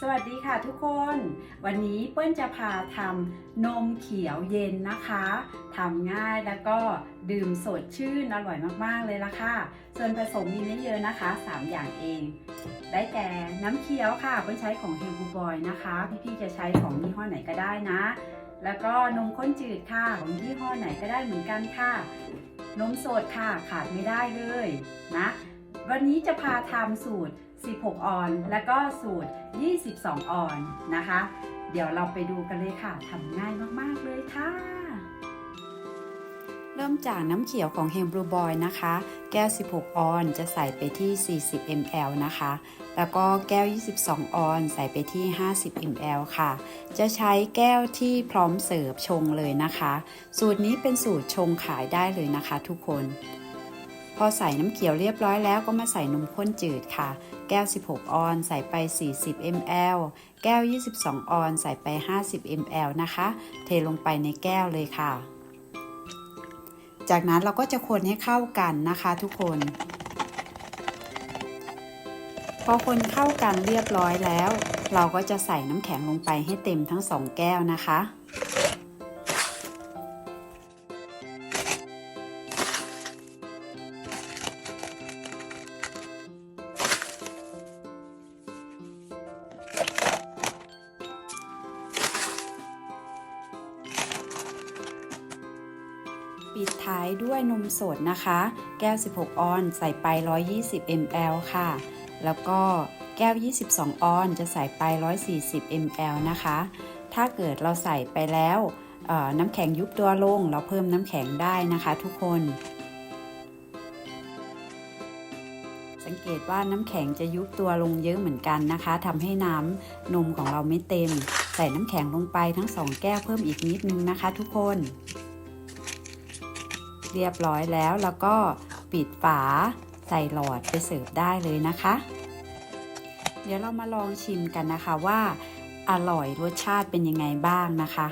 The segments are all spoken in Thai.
สวัสดีค่ะทุกคน วันนี้เปิ้ลจะพาทำนมเขียวเย็นนะคะทำง่ายแล้วก็ดื่มสดชื่นอร่อยมากๆเลยละค่ะ ส่วนผสมมีไม่เยอะนะคะ 3 อย่างเอง ได้แก่น้ำเขียวค่ะเปิ้ลใช้ของเฮลบูบอยนะคะ พี่ๆจะใช้ของยี่ห้อไหนก็ได้นะ แล้วก็นมข้นจืดค่ะของยี่ห้อไหนก็ได้เหมือนกันค่ะ นมสดค่ะขาดไม่ได้เลยนะ วันนี้จะพาทำสูตร 16 ออน แล้วก็สูตร 22 ออนนะคะ เดี๋ยวเราไปดูกันเลยค่ะทำง่ายมากๆเลยค่ะ เริ่มจากน้ำเขียวของ h e m b r e w Boy นะคะ แก้ว 16 ออนจะใส่ไปที่ 40 ml นะคะ แล้วก็แก้ว 22 ออนใส่ไปที่ 50 ml ค่ะ จะใช้แก้วที่พร้อมเสิร์ฟชงเลยนะคะ สูตรนี้เป็นสูตรชงขายได้เลยนะคะทุกคน พอใส่น้ำเขียวเรียบร้อยแล้วก็มาใส่นมข้นจืดค่ะ แก้ว 16 ออนใส่ไป 40 ml แก้ว 22 ออนใส่ไป 50 ml นะคะ เทลงไปในแก้วเลยค่ะ จากนั้นเราก็จะคนให้เข้ากันนะคะทุกคน พอคนเข้ากันเรียบร้อยแล้ว เราก็จะใส่น้ำแข็งลงไปให้เต็มทั้งสองแก้วนะคะ ปิดท้ายด้วยนมสดนะคะ แก้ว 16 ออนใส่ไป 120 ml ค่ะ แล้วก็แก้ว 22 ออนจะใส่ไป 140 ml นะคะ ถ้าเกิดเราใส่ไปแล้วน้ำแข็งยุบตัวลง เราเพิ่มน้ำแข็งได้นะคะทุกคน สังเกตว่าน้ำแข็งจะยุบตัวลงเยอะเหมือนกันนะคะทำให้น้ำนมของเราไม่เต็ม ใส่น้ำแข็งลงไปทั้งสองแก้วเพิ่มอีกนิดนึงนะคะทุกคน เรียบร้อยแล้ว แล้วก็ปิดฝาใส่หลอดไปเสิร์ฟได้เลยนะคะ เดี๋ยวเรามาลองชิมกันนะคะว่าอร่อยรสชาติเป็นยังไงบ้างนะคะ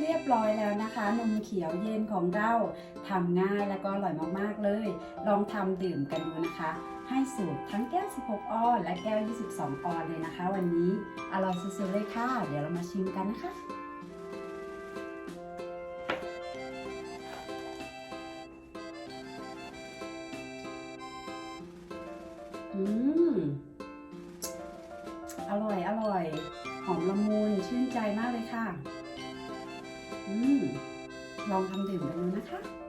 เรียบร้อยแล้วนะคะ นมเขียวเย็นของเราทำง่ายแล้วก็อร่อยมากๆเลย ลองทำดื่มกันดูนะคะ ให้สูตรทั้งแก้ว 16 ออนและแก้ว 22 ออนเลยนะคะ วันนี้อร่อยสุดๆเลยค่ะ เดี๋ยวเรามาชิมกันนะคะอืม อร่อย อร่อย หอมละมุน ชื่นใจมากเลยค่ะ ลองทำดื่มกันดูนะคะ